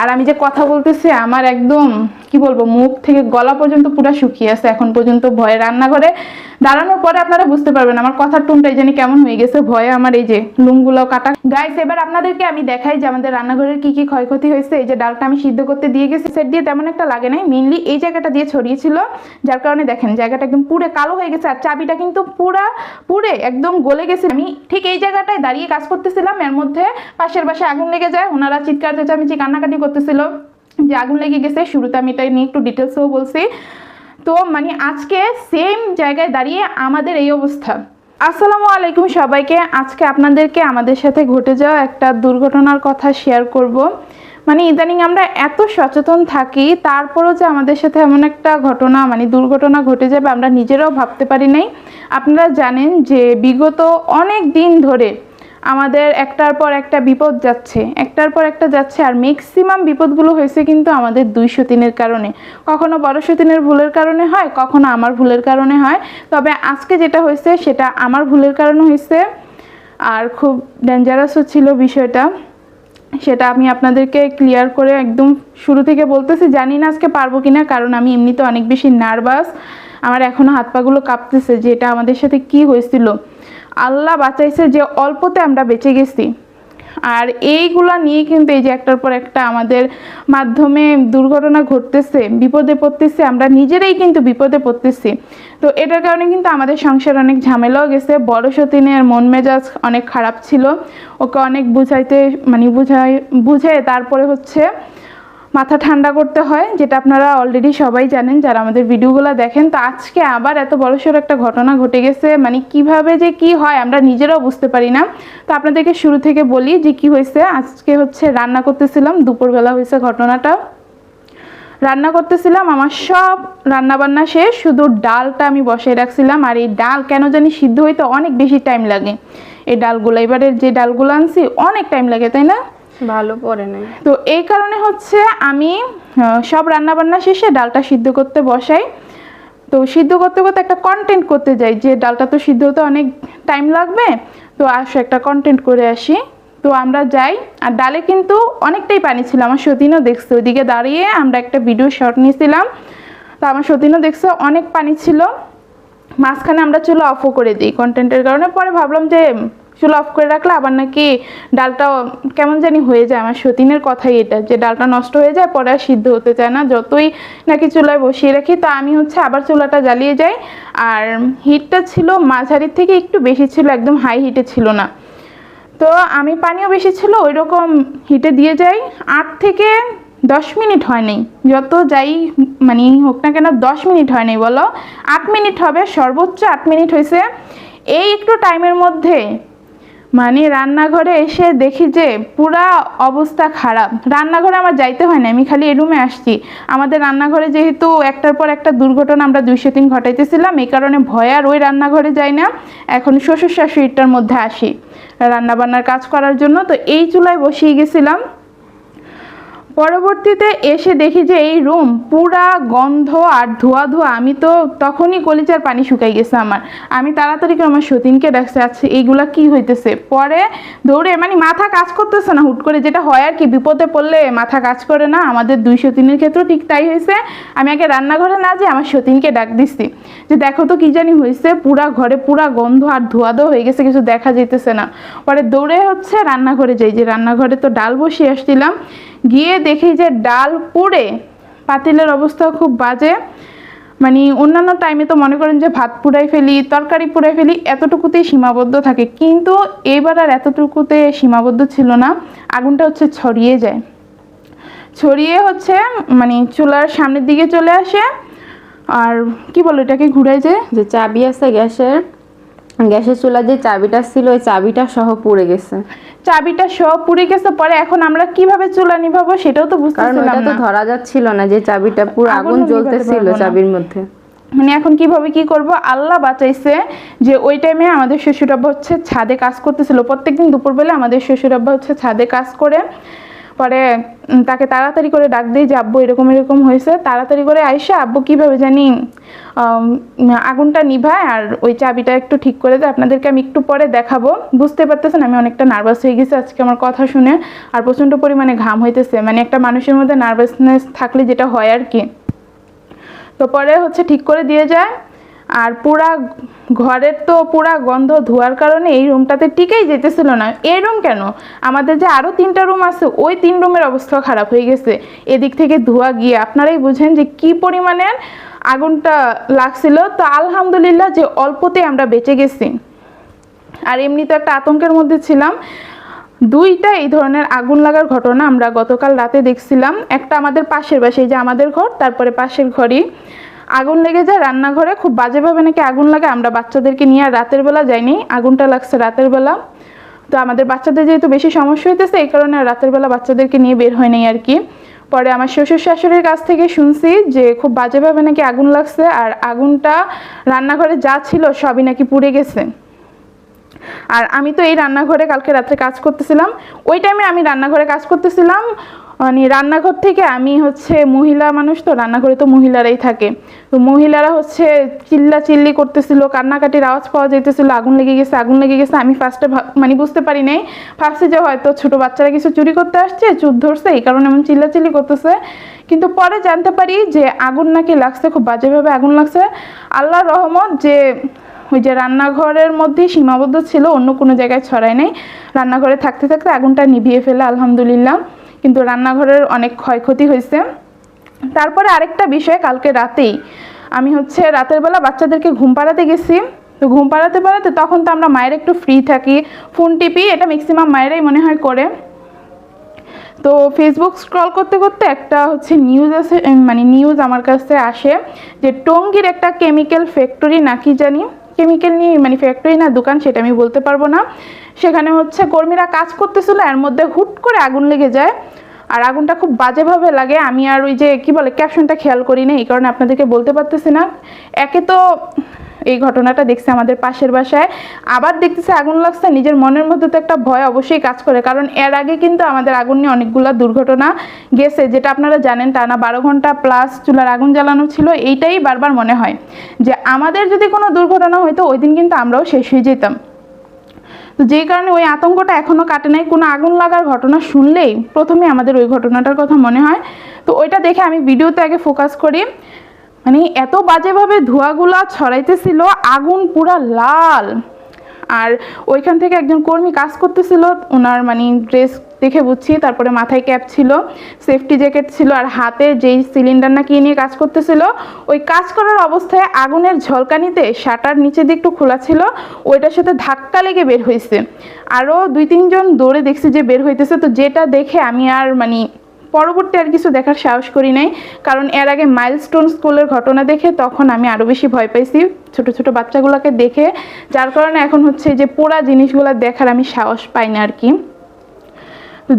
আর আমি যে কথা বলতেছি আমার একদম কি বলব, মুখ থেকে গলা পর্যন্ত পুরো শুকিয়ে আছে, এখন পর্যন্ত ভয়ে রান্নাঘরে দাঁড়ানোর পরে আপনারা বুঝতে পারবেন আমার কথার টুনটাই জানি কেমন হয়ে গেছে, ভয়ে আমার এই যে লুমগুলো কাটা। গাইস এবার আপনাদেরকে আমি দেখাই যে আমাদের রান্নাঘরের কি কি ক্ষয়ক্ষতি হয়েছে, এই যে ডালটা আমি সিদ্ধ করতে দিয়ে গেছি, সেট দিয়ে তেমন একটা লাগে নাই মেনলি এই জায়গাটা দিয়ে ছড়িয়েছিল যার কারণে দেখেন জায়গাটা একদম পুরো কালো হয়ে গেছে, আর চাবিটা কিন্তু পুরা পুরে একদম গলে গেছে। আমি ঠিক এই জায়গাটায় দাঁড়িয়ে কাজ করতেছিলাম, এর মধ্যে পাশের বাসায় আগুন লেগে যায় ওনারা চিৎকার চেঁচামেচি কান্নাকাটি করতেছিল। যে আগুন লেগে গেছে, শুরুতে আমি এটা নিয়ে একটু ডিটেলসও বলছি। তো মানে আজকে সেম জায়গায় দাঁড়িয়ে আমাদের এই অবস্থা। আসসালামু আলাইকুম সবাইকে। আজকে আপনাদেরকে আমাদের সাথে ঘটে যাওয়া একটা দুর্ঘটনার কথা শেয়ার করব। মানে ইদানিং আমরা এত সচেতন থাকি, তারপরও যে আমাদের সাথে এমন একটা ঘটনা মানে দুর্ঘটনা ঘটে যাবে আমরা নিজেরাও ভাবতে পারি নাই। আপনারা জানেন যে বিগত অনেক দিন ধরে আমাদের একটার পর একটা বিপদ যাচ্ছে, একটার পর একটা যাচ্ছে আর ম্যাক্সিমাম বিপদগুলো হয়েছে কিন্তু আমাদের দুই সতীনের কারণে। কখনো বড় সতীনের ভুলের কারণে হয়, কখনো আমার ভুলের কারণে হয়। তবে আজকে যেটা হয়েছে সেটা আমার ভুলের কারণে হয়েছে। আর খুব ডেঞ্জারাসও ছিল বিষয়টা। সেটা আমি আপনাদেরকে ক্লিয়ার করে একদম শুরু থেকে বলতেছি, জানি না আজকে পারব কিনা, কারণ আমি এমনিতে অনেক বেশি নার্ভাস আমার এখনও হাত পাগুলো কাঁপতেছে যে এটা আমাদের সাথে কি হয়েছিল? আল্লাহ বাঁচাইছে যে অল্পতে আমরা বেঁচে গেছি। আর এইগুলা নিয়ে কিন্তু এই যে একটার পর একটা আমাদের মাধ্যমে দুর্ঘটনা ঘটতেছে, বিপদে পড়তেছে, আমরা নিজেরাই কিন্তু বিপদে পড়তেছি। তো এটার কারণে কিন্তু আমাদের সংসার অনেক ঝামেলাও গেছে। বড় সতীনের মন মেজাজ অনেক খারাপ ছিল। ওকে অনেক বুঝাইতে মানে বুঝাই, বুঝে তারপরে হচ্ছে মাথা ঠান্ডা করতে হয়, যেটা আপনারা অলরেডি সবাই জানেন, যারা আমাদের ভিডিওগুলো দেখেন। তো আজকে আবার এত বড়সড় একটা ঘটনা ঘটে গেছে মানে কীভাবে যে কি হয় আমরা নিজেরাও বুঝতে পারি না। তো আপনাদেরকে শুরু থেকে বলি যে কি হয়েছে। আজকে হচ্ছে রান্না করতেছিলাম, দুপুরবেলা হয়েছে ঘটনাটা। রান্না করতেছিলাম, আমার সব রান্নাবান্না শেষ, শুধু ডালটা আমি বসাই রাখছিলাম, আর এই ডাল কেন জানি সিদ্ধ হইতে অনেক বেশি টাইম লাগে। এই ডালগুলো, এবারের যে ডালগুলো আনছি, অনেক টাইম লাগে, তাই না? ভালো পড়ে নাই। তো এই কারণে হচ্ছে আমি সব রান্না বান্না শেষে ডালটা সিদ্ধ করতে বসাই। তো সিদ্ধ করতে করতে একটা কন্টেন্ট করতে যাই, যে ডালটা তো সিদ্ধ হতে অনেক টাইম লাগবে, তো আসো একটা কন্টেন্ট করে আসি। তো আমরা যাই, আর ডালে কিন্তু অনেকটাই পানি ছিল, আমার সতীনও দেখছে। ওইদিকে দাঁড়িয়ে আমরা একটা ভিডিও শট নিয়েছিলাম, তো আমার সতীনও দেখছে, অনেক পানি ছিল। মাঝখানে আমরা চুলো অফও করে দিই কন্টেন্টের কারণে। পরে ভাবলাম যে চুলো অফ করে রাখলে আবার নাকি ডালটা কেমন জানি হয়ে যায়। আমার সতীনের কথাই এটা, যে ডালটা নষ্ট হয়ে যায়, পরে আর সিদ্ধ হতে চায় না। যতই নাকি চুলায় বসিয়ে রাখি, তো আমি হচ্ছে আবার চুলাটা জ্বালিয়ে যাই। আর হিটটা ছিল মাঝারির থেকে একটু বেশি ছিল, একদম হাই হিটে ছিল না। তো আমি পানিও বেশি ছিল ওই রকম হিটে দিয়ে যাই। আট থেকে দশ মিনিট হয় নাই। যত যাই মানে হোক না কেন, দশ মিনিট হয় নাই, বলো। আট মিনিট হবে, সর্বোচ্চ আট মিনিট হয়েছে এই একটু টাইমের মধ্যে মানে রান্নাঘরে এসে দেখি যে পুরা অবস্থা খারাপ। রান্নাঘরে আমার যাইতে হয় না আমি খালি এ রুমে আসছি। আমাদের রান্নাঘরে যেহেতু একটার পর একটা দুর্ঘটনা আমরা দুইশো তিন ঘটাইতেছিলাম, এই কারণে ভয় আর ওই রান্নাঘরে যাই না। এখন শ্বশুর শাশুড়িটার মধ্যে আসি রান্নাবান্নার কাজ করার জন্য। তো এই চুলায় বসিয়ে গেছিলাম। পরবর্তীতে এসে দেখি যে এই রুম পুরা গন্ধ আর ধোয়া ধোয়া। আমি তো তখনই কলিচার পানি শুকাই গেছে আমার। আমি তাড়াতাড়ি করে আমার সতীনকে দেখছে আচ্ছা এইগুলা কি হইতেছে? পরে দৌড়ে মানে মাথা কাজ করতেছে না হুট করে, যেটা হয় আর কি, বিপদে পড়লে মাথা কাজ করে না। আমাদের দুই সতীনের ক্ষেত্রেও ঠিক তাই হয়েছে। আমি আগে রান্নাঘরে না যে আমার সতীনকে ডাক দিচ্ছি যে দেখো তো কি জানি হয়েছে পুরা ঘরে পুরা গন্ধ আর ধোয়া ধোয়া হয়ে গেছে, কিছু দেখা যেতেছে না। পরে দৌড়ে হচ্ছে রান্নাঘরে যাই, যে রান্নাঘরে তো ডাল বসিয়ে আসছিলাম। গিয়ে দেখি যে ডাল পুড়ে, পাতিলের অবস্থা খুব বাজে। মানে অন্যান্য টাইমে তো মনে করেন যে ভাত পুড়াই ফেলি, তরকারি পুড়াই ফেলি এতটুকুতেই সীমাবদ্ধ থাকে। কিন্তু এবার আর এতটুকুতে সীমাবদ্ধ ছিল না। আগুনটা হচ্ছে ছড়িয়ে যায়। ছড়িয়ে হচ্ছে মানে চুলার সামনের দিকে চলে আসে। আর কি বলো এটাকে ঘুরে যায় যে চাবি আছে গ্যাসের গ্যাসের চুলা যে চাবিটা ছিল ওই চাবিটা সহ পুড়ে গেছে। চাবিটা সব পুড়ে গেছে পরে এখন আমরা কীভাবে চুলা নিভাবো সেটাও তো বুঝতেছিলাম ওটা তো ধরা যাচ্ছিল না যে চাবিটা পুরো আগুন জ্বলতেছিল চাবির মধ্যে। মানে এখন কীভাবে কি করব? আল্লাহ বাঁচাইছে যে ওই টাইমে আমাদের শ্বশুর আব্বা হচ্ছে ছাদে কাজ করতেছিল। প্রত্যেকদিন দুপুরবেলা আমাদের শ্বশুর আব্বা হচ্ছে ছাদে কাজ করে। পরে তাকে তাড়াতাড়ি করে ডাক দিই যে, আব্বু, এরকম এরকম হয়েছে। তাড়াতাড়ি করে আইসা আব্বু, কীভাবে জানি আগুনটা নিভায় আর ওই চাবিটা একটু ঠিক করে দেয় আপনাদেরকে আমি একটু পরে দেখাবো। বুঝতে পারতেছেন, আমি অনেকটা নার্ভাস হয়ে গেছি আজকে আমার কথা শুনে। আর প্রচণ্ড পরিমাণে ঘাম হইতেছে মানে একটা মানুষের মধ্যে নার্ভাসনেস থাকলে যেটা হয় আর কি। তো পরে হচ্ছে ঠিক করে দিয়ে যায়, আর পুরা ঘরের তো পুরা গন্ধ ধোয়ার কারণে এই রুমটাতে টিকেই যেতেছিল না। এই রুম কেন? আমাদের যে আরও তিনটা রুম আছে, ওই তিন রুমের অবস্থা খারাপ হয়ে গেছে। এদিক থেকে ধোয়া গিয়ে আপনারাই বুঝেন যে কি পরিমাণের আগুনটা লাগছিল। তো আলহামদুলিল্লাহ যে অল্পতে আমরা বেঁচে গেছি। আর এমনি তো একটা আতঙ্কের মধ্যে ছিলাম। দুইটা এই ধরনের আগুন লাগার ঘটনা আমরা গতকাল রাতে দেখছিলাম। একটা আমাদের পাশের বাসায় যে আমাদের ঘর, তারপরে পাশের ঘরই। আগুন লেগে যায় রান্নাঘরে, খুব বাজেভাবে নাকি আগুন লাগে, আমরা বাচ্চাদেরকে নিয়ে আর রাতের বেলা যাইনি, আগুনটা লাগছে রাতের বেলা। তো আমাদের বাচ্চাদের যেহেতু বেশি সমস্যা হইতেছে, এই কারণে আর রাতের বেলা বাচ্চাদেরকে নিয়ে বের হয় নাই আর কি। পরে আমার শ্বশুর শাশুড়ির কাছ থেকে শুনছি যে খুব বাজেভাবে নাকি আগুন লাগছে, আর আগুনটা রান্নাঘরে যা ছিল সবই নাকি পুড়ে গেছে। আর আমি তো এই রান্নাঘরে কালকে রাত্রে কাজ করতেছিলাম। ওই টাইমে আমি রান্নাঘরে কাজ করতেছিলাম মানে রান্নাঘর থেকে আমি হচ্ছে মহিলা মানুষ তো, রান্নাঘরে তো মহিলারাই থাকে। তো মহিলারা হচ্ছে চিল্লা চিল্লি করতেছিল, কান্নাকাটির আওয়াজ পাওয়া যাইতেছিল, আগুন লেগে গেছে, আগুন লেগে গেছে। আমি ফার্স্টে মানে বুঝতে পারি নাই। ভাবছি যে হয়তো ছোট বাচ্চারা কিছু চুরি করতে আসছে, চুপ ধরছে, এই কারণে এমন চিল্লা চিল্লি করতেছে। কিন্তু পরে জানতে পারি যে আগুন নাকি লাগছে, খুব বাজেভাবে আগুন লাগছে। আল্লাহর রহমত যে ওই যে রান্নাঘরের মধ্যেই সীমাবদ্ধ ছিল, অন্য কোনো জায়গায় ছড়ায় নাই। রান্নাঘরে থাকতে থাকতে আগুনটা নিভিয়ে ফেলে, আলহামদুলিল্লাহ। কিন্তু রান্নাঘরের অনেক ক্ষয়ক্ষতি হয়েছে। তারপরে আরেকটা বিষয় কালকে রাতেই আমি হচ্ছে রাতের বেলা বাচ্চাদেরকে ঘুম পাড়াতে গেছি। তো ঘুম পাড়াতে পাড়াতে তখন তো আমরা মায়ের একটু ফ্রি থাকি ফোন টিপি এটা ম্যাক্সিমাম মায়েরাই মনে হয় করে। তো ফেসবুক স্ক্রল করতে করতে একটা হচ্ছে নিউজ উম, মানে নিউজ আমার কাছে আসে যে টঙ্গীর একটা কেমিক্যাল ফ্যাক্টরি নাকি জানি কেমিক্যাল নিয়ে মানে ফ্যাক্টরি না দোকান সেটা আমি বলতে পারব না। সেখানে হচ্ছে কর্মীরা কাজ করতেছিল, এর মধ্যে হুট করে আগুন লেগে যায়। আর আগুনটা খুব বাজেভাবে লাগে, আমি আর ওই যে, কি বলে ক্যাপশনটা খেয়াল করি না, এই কারণে আপনাদেরকে বলতে পারতেছি না। একে তো এই ঘটনাটা দেখছে আমাদের পাশের বাসায়, আবার দেখতেছে আগুন লাগছে, নিজের মনের মধ্যে তো একটা ভয় অবশ্যই কাজ করে, কারণ এর আগে কিন্তু আমাদের আগুন নিয়ে অনেকগুলো দুর্ঘটনা গেছে, যেটা আপনারা জানেন, টানা বারো ঘণ্টা প্লাস চুলার আগুন জ্বালানো ছিল, এইটাই বারবার মনে হয়। যে আমাদের যদি কোনো দুর্ঘটনা হইতো, ওই দিন কিন্তু আমরাও শেষ হয়ে যেতাম। তো যেই কারণে ওই আতঙ্কটা এখনও কাটে নাই। কোনো আগুন লাগার ঘটনা শুনলেই প্রথমে আমাদের ওই ঘটনাটার কথা মনে হয়। তো ওইটা দেখে আমি ভিডিওতে আগে ফোকাস করি। মানে এত বাজেভাবে ধোঁয়াগুলা ছড়াইতেছিল, আগুন পুরা লাল। আর ওইখান থেকে একজন কর্মী কাজ করতেছিল, ওনার মানে ড্রেস দেখে বুঝছি, তারপরে মাথায় ক্যাপ ছিল সেফটি জ্যাকেট ছিল, আর হাতে যেই সিলিন্ডার নাকি নিয়ে কাজ করতেছিল, ওই কাজ করার অবস্থায় আগুনের ঝলকানিতে শাটার নিচে দিয়ে একটু খোলা ছিল, ওইটার সাথে ধাক্কা লেগে বের হয়েছে আরও দুই তিনজন দৌড়ে দেখছি যে বের হইতেছে, তো যেটা দেখে আমি আর মানে পরবর্তী আর কিছু দেখার সাহস করি নাই, কারণ এর আগে মাইলস্টোন স্কুলের ঘটনা দেখে তখন আমি আরও বেশি ভয় পাইছি, ছোট ছোট বাচ্চাগুলোকে দেখে, যার কারণে এখন হচ্ছে যে পোড়া জিনিসগুলো দেখার আমি সাহস পাই না আর কি।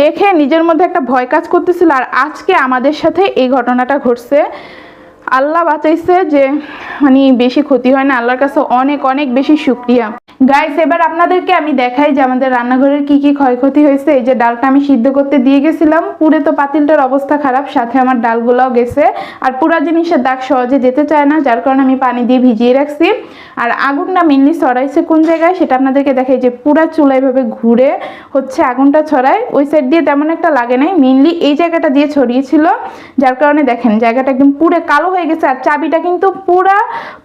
দেখে নিজের মধ্যে একটা ভয় কাজ করতেছিল আর আজকে আমাদের সাথে এই ঘটনাটা ঘটছে। আল্লাহ বাঁচাইছে যে মানে বেশি ক্ষতি হয় না। আল্লাহর কাছে অনেক অনেক বেশি শুক্রিয়া। গাইস এবার আপনাদেরকে আমি দেখাই যে আমাদের রান্নাঘরের কি কি ক্ষয়ক্ষতি হয়েছে। এই যে ডালটা আমি সিদ্ধ করতে দিয়ে গেছিলাম পুরে তো পাতিলটার অবস্থা খারাপ, সাথে আমার ডালগুলোও গেছে। আর পুরা জিনিসের দাগ সহজে যেতে চায় না, যার কারণে আমি পানি দিয়ে ভিজিয়ে রাখছি। আর আগুনটা মেনলি ছড়াইছে কোন জায়গায়, সেটা আপনাদেরকে দেখাই যে পুরা চুলা এভাবে ঘুরে হচ্ছে আগুনটা ছড়ায়। ওই সাইড দিয়ে তেমন একটা লাগে নাই মেনলি এই জায়গাটা দিয়ে ছড়িয়েছিল যার কারণে দেখেন, জায়গাটা একদম পুরে কালো হয়ে গেছে। আর চাবিটা কিন্তু পুরা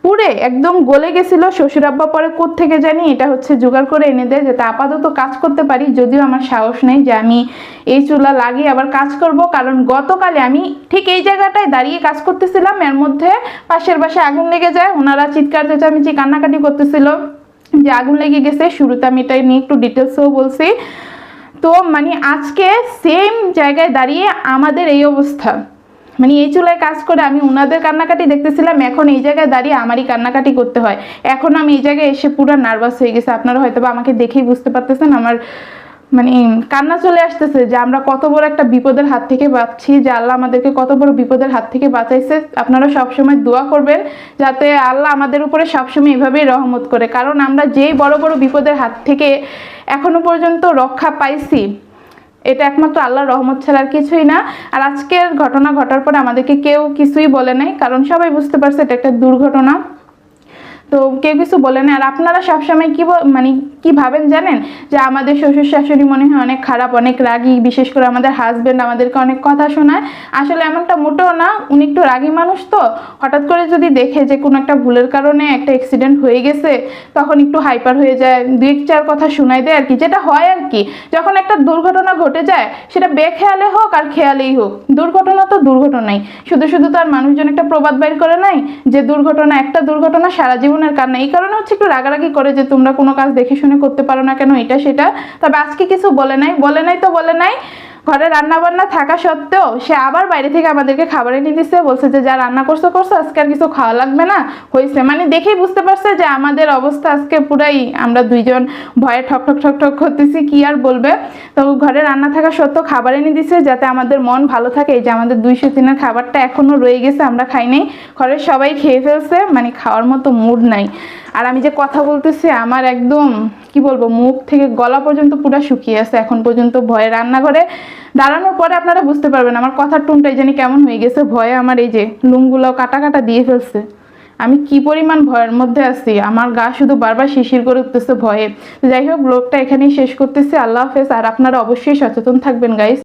পুরে একদম গলে গেছিল। শ্বশুর আব্বা পরে থেকে জানি? এটা হচ্ছে জোগাড় করে এনে দেয় যাতে আপাতত কাজ করতে পারি। যদিও আমার সাহস নেই যে আমি এই চুলা লাগিয়ে আবার কাজ করব। কারণ গতকালে আমি ঠিক এই জায়গাটায় দাঁড়িয়ে কাজ করতেছিলাম। এর মধ্যে পাশের বাসায় আগুন লেগে যায়। ওনারা চিৎকার চেঁচামেচি কান্নাকাটি করতেছিল যে আগুন লেগে গেছে। শুরুতে আমি এটা নিয়ে একটু ডিটেলসও বলছি। তো মানে আজকে সেম জায়গায় দাঁড়িয়ে আমাদের এই অবস্থা। মানে এই চুলায় কাজ করে আমি ওনাদের কান্নাকাটি দেখতেছিলাম, এখন এই জায়গায় দাঁড়িয়ে আমারই কান্নাকাটি করতে হয়। এখন আমি এই জায়গায় এসে পুরো নার্ভাস হয়ে গেছে। আপনারা হয়তো আমাকে দেখেই বুঝতে পারতেছেন আমার মানে কান্না চলে আসতেছে যে আমরা কত বড় একটা বিপদের হাত থেকে বাঁচছি, যে আল্লাহ আমাদেরকে কত বড় বিপদের হাত থেকে বাঁচাইছে। আপনারা সবসময় দোয়া করবেন যাতে আল্লাহ আমাদের উপরে সবসময় এভাবেই রহমত করে। কারণ আমরা যেই বড় বড় বিপদের হাত থেকে এখনও পর্যন্ত রক্ষা পাইছি এটা একমাত্র আল্লাহর রহমত ছাড়া আর কিছুই না। আর আজকের ঘটনা ঘটার পরে আমাদেরকে কেউ কিছুই বলে নাই, কারণ সবাই বুঝতে পারছে এটা একটা দুর্ঘটনা। তো কেউ কিছু বলে না। আর আপনারা সবসময় কি মানে কি ভাবেন জানেন? যে আমাদের শ্বশুর শাশুড়ি মনে হয় অনেক খারাপ, অনেক রাগী, বিশেষ করে আমাদের হাজবেন্ড আমাদেরকে অনেক কথা শোনায়। আসলে এমনটা মোটেও না, উনি একটু রাগী মানুষ তো। হঠাৎ করে যদি দেখে যে কোনো একটা ভুলের কারণে একটা অ্যাক্সিডেন্ট হয়ে গেছে, তখন একটু হাইপার হয়ে যায় দুই চার কথা শোনাই দেয় আর কি। যেটা হয় আর কি, যখন একটা দুর্ঘটনা ঘটে যায়, সেটা বেখেয়ালে হোক আর খেয়ালেই হোক, দুর্ঘটনা তো দুর্ঘটনাই। শুধু শুধু তো আর মানুষজন একটা প্রবাদ বাইর করে নাই যে দুর্ঘটনা, একটা দুর্ঘটনা সারা জীবনের কারণে এই কারণে হচ্ছে একটু রাগারাগি করে যে তোমরা কোনো কাজ দেখে শুনে করতে পারো না কেন, এটা সেটা। তবে আজকে কিছু বলে নাই। বলে নাই তো বলে নাই। ঘরে রান্না বান্না থাকা সত্ত্বেও সে আবার বাইরে থেকে আমাদেরকে খাবার এনে দিচ্ছে বলছে যে যা রান্না করছ করছ, আজকে আর কিছু খাওয়া লাগবে না হয়েছে মানে দেখেই বুঝতে পারছে যে আমাদের অবস্থা আজকে পুরাই আমরা দুইজন ভয়ে ঠক ঠক ঠক ঠক করতেছি, কি আর বলবে? তো ঘরে রান্না থাকা সত্ত্বেও খাবার এনে দিচ্ছে যাতে আমাদের মন ভালো থাকে। এই যে আমাদের দুইশো দিনের খাবারটা এখনও রয়ে গেছে, আমরা খাই নাই। ঘরের সবাই খেয়ে ফেলছে মানে খাওয়ার মতো মুড নাই। আর আমি যে কথা বলতেছি, আমার একদম, কি বলব, মুখ থেকে গলা পর্যন্ত পুরো শুকিয়ে আছে। এখন পর্যন্ত ভয়ে রান্নাঘরে দাঁড়ানোর পরে আপনারা বুঝতে পারবেন আমার কথার টুনটাই জানি কেমন হয়ে গেছে। ভয়ে আমার এই যে লুমগুলো কাটা কাটা দিয়ে ফেলছে। আমি কি পরিমাণ ভয়ের মধ্যে আছি? আমার গা শুধু বারবার শিশির করে উঠতেছে ভয়ে। যাই হোক ব্লগটা এখানেই শেষ করতেছি। আল্লাহ হাফেজ, আর আপনারা অবশ্যই সচেতন থাকবেন গাইস